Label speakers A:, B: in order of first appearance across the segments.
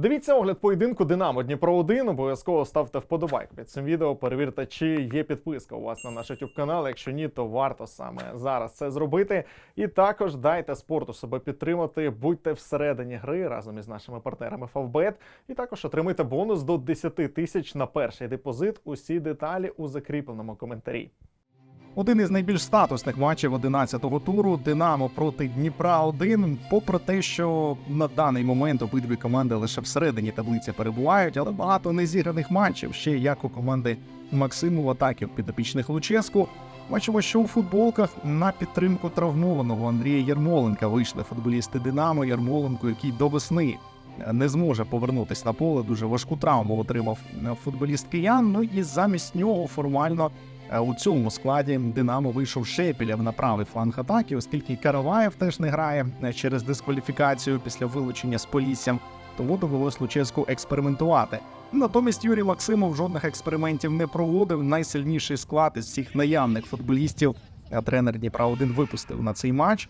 A: Дивіться огляд поєдинку Динамо Дніпро 1 Обов'язково ставте вподобайку під цим відео. Перевірте, чи є підписка у вас на наш YouTube канал. Якщо ні, то варто саме зараз це зробити. І також дайте спорту себе підтримати. Будьте всередині гри разом із нашими партнерами Favbet. І також отримайте бонус до 10 тисяч на перший депозит. Усі деталі у закріпленому коментарі.
B: Один із найбільш статусних матчів 11-го туру Динамо проти Дніпра 1 Попри те, що на даний момент обидві команди лише всередині таблиці перебувають, але багато незіграних матчів ще як у команди Максимова, так і у підопічних Луческу. Бачимо, що у футболках на підтримку травмованого Андрія Ярмоленка вийшли футболісти Динамо Ярмоленко, який до весни не зможе повернутися на поле. Дуже важку травму отримав футболіст киян. Ну і замість нього формально У цьому складі Динамо вийшов Шепілєв на правий фланг атаки, оскільки Караваєв теж не грає е, через дискваліфікацію після вилучення з Поліссям, тому довелось Луческу експериментувати. Натомість Юрій Максимов жодних експериментів не проводив. Найсильніший склад із всіх наявних футболістів е, тренер Дніпра 1 випустив на цей матч.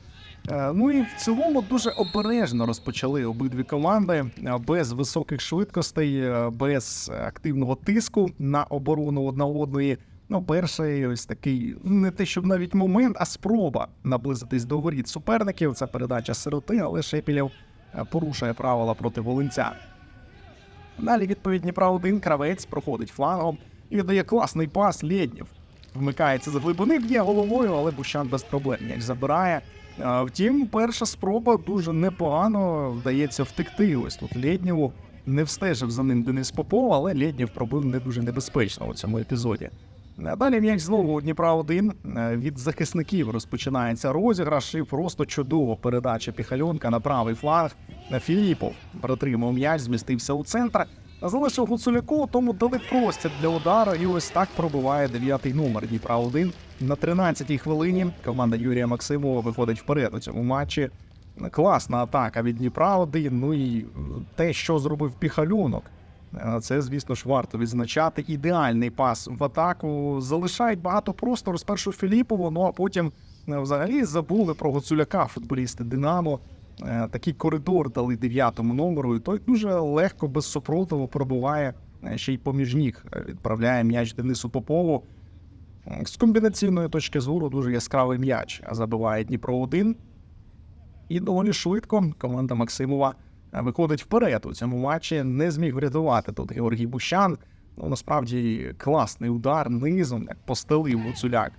B: Е, Ну і в цілому дуже обережно розпочали обидві команди е, без високих швидкостей, е, без активного тиску на оборону одна одної. Ну, перший ось такий не те, щоб навіть момент, а спроба наблизитись до воріт суперників. Це передача сироти, але Шепілєв е, порушує правила проти волинця. Далі відповідь Дніпра 1 кравець проходить флангом і віддає класний пас Лєднєв. Вмикається з глибини, б'є головою, але Бущан без проблем м'яч забирає. Е, Втім, перша спроба дуже непогано вдається втекти. Ось тут Лєднєву не встежив за ним Денис Попов, але Лєднєв пробив не дуже небезпечно у цьому епізоді. Е, Далі м'яч знову у Дніпра 1 від захисників розпочинається розіграш і просто чудово передача Піхальонка на правий фланг. Філіпов протримав м'яч, змістився у центр. Залишив Гуцуляку, тому дали простір для удару, і ось так пробиває дев'ятий номер Дніпра 1 на 13-й хвилині. Команда Юрія Максимова виходить вперед у цьому матчі. Класна атака від Дніпра 1 Ну і те, що зробив Піхальонок. Е, Це, звісно ж, варто відзначати. Ідеальний пас в атаку. Залишають багато простору спершу Філіпову, ну а потім е, взагалі забули про Гоцуляка, футболісти Динамо. Е, Такий коридор дали дев'ятому номеру, і той дуже легко, без супротиву пробиває е, ще й поміж ніг. Відправляє м'яч Денису Попову. З комбінаційної точки зору дуже яскравий м'яч. А забиває Дніпро 1 і доволі швидко команда Максимова виходить вперед у цьому матчі. Не зміг врятувати тут Георгій Бущан. Ну, насправді класний удар низом, як постелив Гуцуляк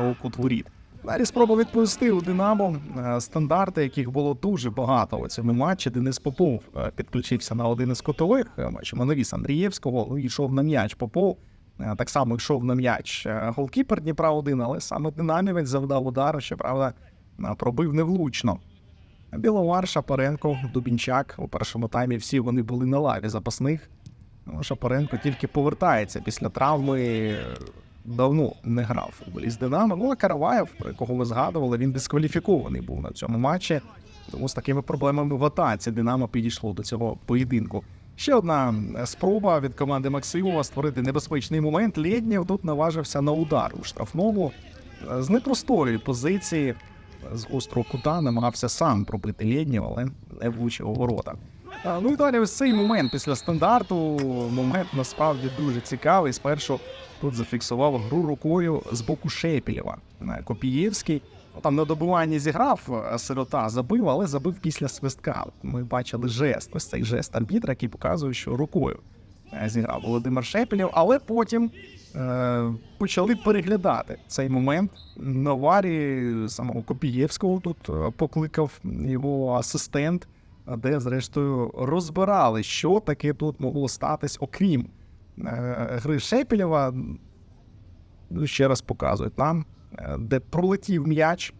B: у кут. Далі спроба відповісти у Динамо. Е, Стандарти, яких було дуже багато у цьому матчі. Денис Попов е, підключився на один із котових. Е, Бачимо навіс Андрієвського. Ну, йшов на м'яч Попов. Е, Так само йшов на м'яч е, голкіпер Дніпра 1, але саме динамівець завдав удару, щоправда, е, пробив невлучно. Біловар, Шапаренко, Дубінчак у першому таймі всі вони були на лаві запасних. Ну, Шапаренко тільки повертається після травми. Давно не грав у футболіст Динамо. Ну а Караваєв, про якого ви згадували, він дискваліфікований був на цьому матчі. Тому з такими проблемами в атаці Динамо підійшло до цього поєдинку. Ще одна спроба від команди Максимова створити небезпечний момент. Лєднєв тут наважився на удар у штрафному з непростої позиції з острого кута намагався сам пробити Лєднєв, але не влучив у ворота. Ну і далі ось цей момент після стандарту. Момент насправді дуже цікавий. Спершу тут зафіксував гру рукою з боку Шепілєва. Е, Копієвський там на добуванні зіграв е, сирота, забив, але забив після свистка. Ми бачили жест. Ось цей жест арбітра, який показує, що рукою зіграв Володимир Шепілєв, але потім е, почали переглядати цей момент. На варі самого Копієвського тут е, покликав його асистент, е, де, зрештою, розбирали, що таке тут могло статись, окрім е, гри Шепілєва. Ну, ще раз показують нам, е, де пролетів м'яч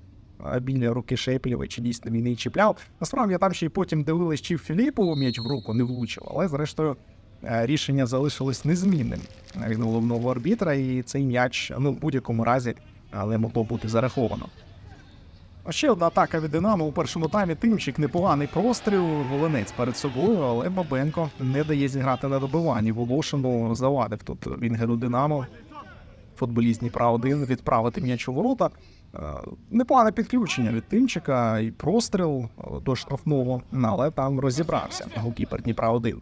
B: е, біля руки Шепілєва, чи дійсно він її чіпляв. Насправді там ще й потім дивились, чи Філіпову м'яч в руку не влучив, але зрештою е, рішення залишилось незмінним від головного арбітра, і цей м'яч ну, в будь-якому разі але могло бути зараховано. А ще одна атака від Динамо у першому таймі. Тимчик непоганий простріл, Волинець перед собою, але Бабенко не дає зіграти на добиванні. Волошину завадив тут Вінгеру Динамо. Футболіст Дніпра 1 відправити м'яч у ворота. Е, Непогане підключення від Тимчика і простріл е, до штрафного, але там розібрався голкіпер Дніпра 1.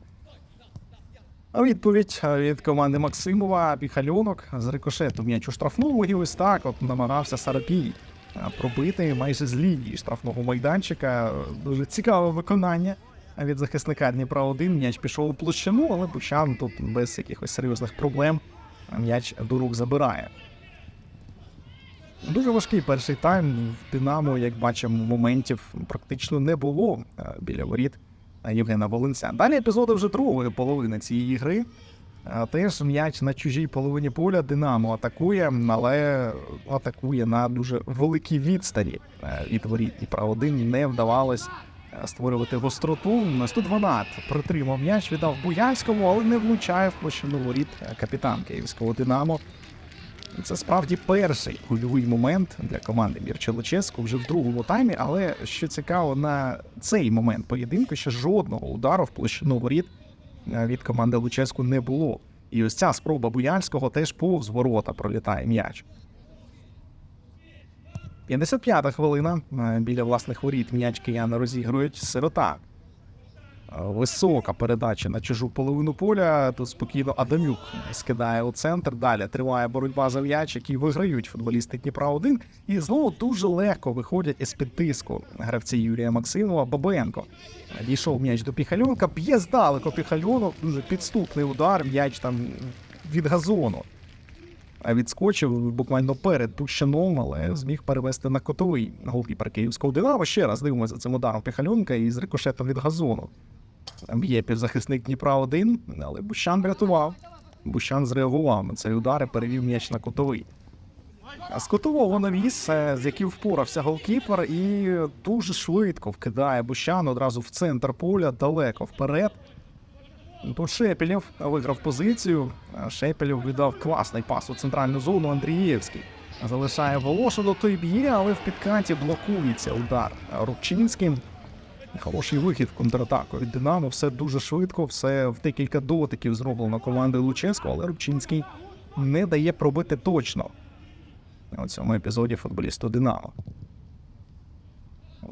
B: Відповідь від команди Максимова Піхальонок з рикошету м'яч у штрафному і ось так от намагався Сарапій е, пробити майже з лінії штрафного майданчика. Дуже цікаве виконання від захисника Дніпра 1 М'яч пішов у площину, але Бущан тут без якихось серйозних проблем м'яч до рук забирає. Дуже важкий перший тайм. В Динамо, як бачимо, моментів практично не було е, біля воріт Євгена Волинця. Далі епізоди вже другої половини цієї гри. Е, Теж м'яч на чужій половині поля Динамо атакує, але атакує на дуже великій відстані е, від воріт Дніпра 1 не вдавалось е, створювати гостроту. На 112 притримав м'яч, віддав Буяльському, але не влучає в площину воріт е, капітан київського Динамо. Це справді перший гольовий момент для команди Мірча Луческу вже в другому таймі. Але що цікаво, на цей момент поєдинку ще жодного удару в площину воріт е, від команди Луческу не було. І ось ця спроба Буяльського теж повз ворота пролітає м'яч. 55-та хвилина. Е, Біля власних воріт м'яч кияни розігрують сирота. Е, Висока передача на чужу половину поля. Тут спокійно Адамюк скидає у центр. Далі триває боротьба за м'яч, який виграють футболісти Дніпра 1 І знову дуже легко виходять із під тиску гравці Юрія Максимова Бабенко. Дійшов м'яч до Піхальонка, б'є здалеку Піхальонок, дуже підступний удар, м'яч там від газону. Відскочив буквально перед Пущаном, але зміг перевести на котовий голкіпер київського Динамо. Ще раз дивимося цим ударом Піхальонка і з рикошетом від газону. Б'є півзахисник Дніпра 1 але Бущан врятував. Бущан зреагував на цей удар і перевів м'яч на котовий. А з котового навіс, з яким впорався голкіпер, і дуже швидко вкидає Бущан одразу в центр поля, далеко вперед. Тут Шепелєв виграв позицію. Шепелєв віддав класний пас у центральну зону Андрієвський. Залишає Волошину, той б'є, але в підкаті блокується удар Рубчинським. Хороший вихід в контратаку від Динамо. Все дуже швидко, все в декілька дотиків зроблено командою Луческо, але Рубчинський не дає пробити точно. У цьому епізоді футболісту Динамо.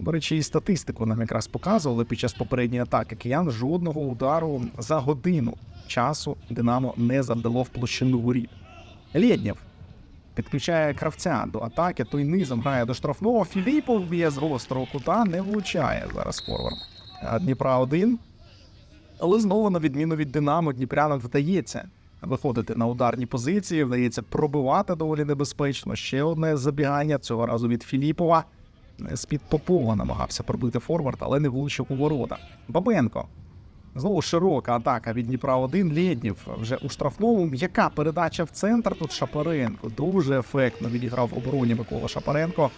B: До речі, і статистику нам якраз показували під час попередньої атаки киян жодного удару за годину часу Динамо не завдало в площину воріт. Лєднєв підключає кравця до атаки, той низом грає до штрафного. Філіпов б'є з гострого кута, не влучає зараз форвард. Дніпра 1. Але знову, на відміну від Динамо, Дніпрянам вдається виходити на ударні позиції, вдається пробивати доволі небезпечно. Ще одне забігання цього разу від Філіпова. З-під Попова намагався пробити форвард, але не влучив у ворота. Бабенко. Знову широка атака від Дніпра 1 Лєднів вже у штрафному. М'яка передача в центр. Тут Шапаренко дуже ефектно відіграв в обороні Микола Шапаренко.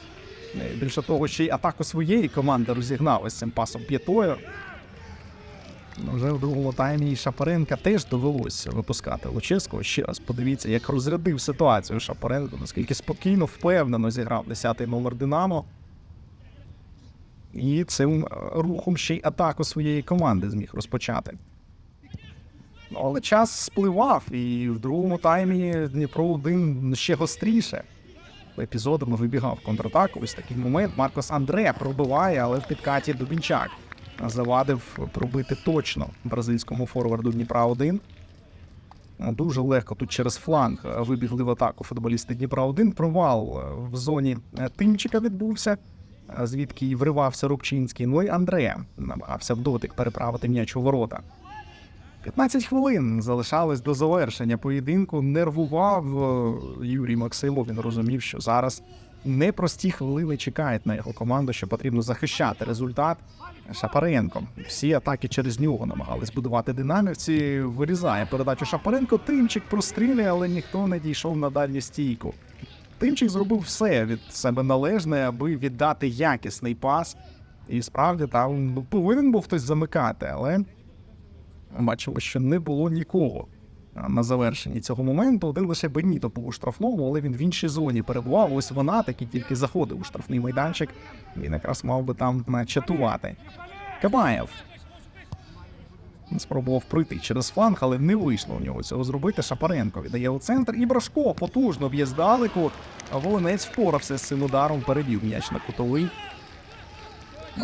B: Більше того, ще й атаку своєї команди розігнав із цим пасом п'ятою. Вже в другому таймі і Шапаренка теж довелося випускати Луческу. Ще раз подивіться, як розрядив ситуацію Шапаренко, наскільки спокійно, впевнено зіграв 10-й номер Динамо. І цим е, рухом ще й атаку своєї команди зміг розпочати. Але час спливав, і в другому таймі Дніпро 1 ще гостріше. Епізодами вибігав контратаку. Ось такий момент. Маркос Андре пробиває, але в підкаті Дубінчак завадив пробити точно бразильському форварду Дніпра 1. Дуже легко тут через фланг вибігли в атаку футболісти Дніпра 1. Провал е, в зоні е, Тимчика відбувся, звідки й вривався Рубчинський. Ну і Андре намагався в дотик переправити м'яч у ворота. 15 хвилин залишалось до завершення поєдинку. Нервував е, Юрій Максимов. Він розумів, що зараз непрості хвилини чекають на його команду, що потрібно захищати результат. Шапаренко. Всі атаки через нього намагались будувати динамівці. Вирізає передачу Шапаренко. Тимчик прострілює, але ніхто не дійшов на дальню стійку. Тимчик зробив все від себе належне, аби віддати якісний пас. І справді там ну, повинен був хтось замикати, але бачимо, що не було нікого на завершенні цього моменту. Один лише Беніто був у штрафному, але він в іншій зоні перебував. Ось вона таки тільки заходив у штрафний майданчик. Він якраз мав би там а, чатувати. Кабаєв. Спробував пройти через фланг, але не вийшло у нього цього зробити. Шапаренко віддає у центр. І Брашко потужно б'є здалеку. Волинець впорався з цим ударом, перебів м'яч на кутовий.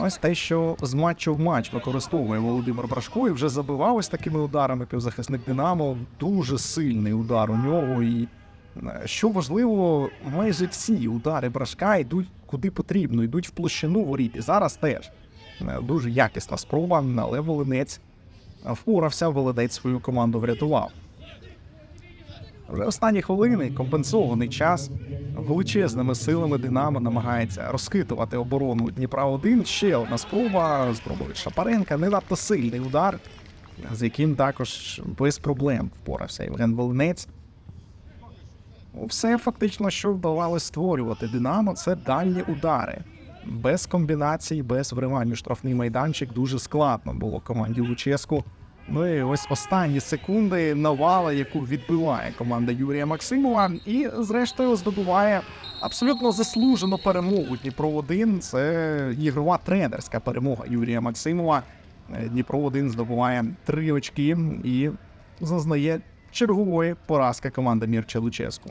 B: Ось те, що з матчу в матч використовує Володимир Брашко і вже забивав ось такими ударами півзахисник Динамо. Дуже сильний удар у нього. І е, що важливо, майже всі удари Брашка йдуть куди потрібно, йдуть в площину воріт. І зараз теж Е, дуже якісна спроба, але Волинець впорався, Володець свою команду врятував. Вже останні хвилини компенсований час величезними силами Динамо намагається розхитувати оборону Дніпра 1 Ще одна спроба спробує Шапаренка. Не надто сильний удар, з яким також без проблем впорався Євген Волинець. Все фактично, що вдавалося створювати Динамо, це дальні удари. Без комбінацій, без вривань у штрафний майданчик дуже складно було команді Луческу. Ну і ось останні секунди навала, яку відбиває команда Юрія Максимова, і зрештою здобуває абсолютно заслужену перемогу Дніпро 1 Це ігрова тренерська перемога Юрія Максимова. Е, Дніпро 1 здобуває три очки і зазнає чергової поразки команда Мірча Луческу.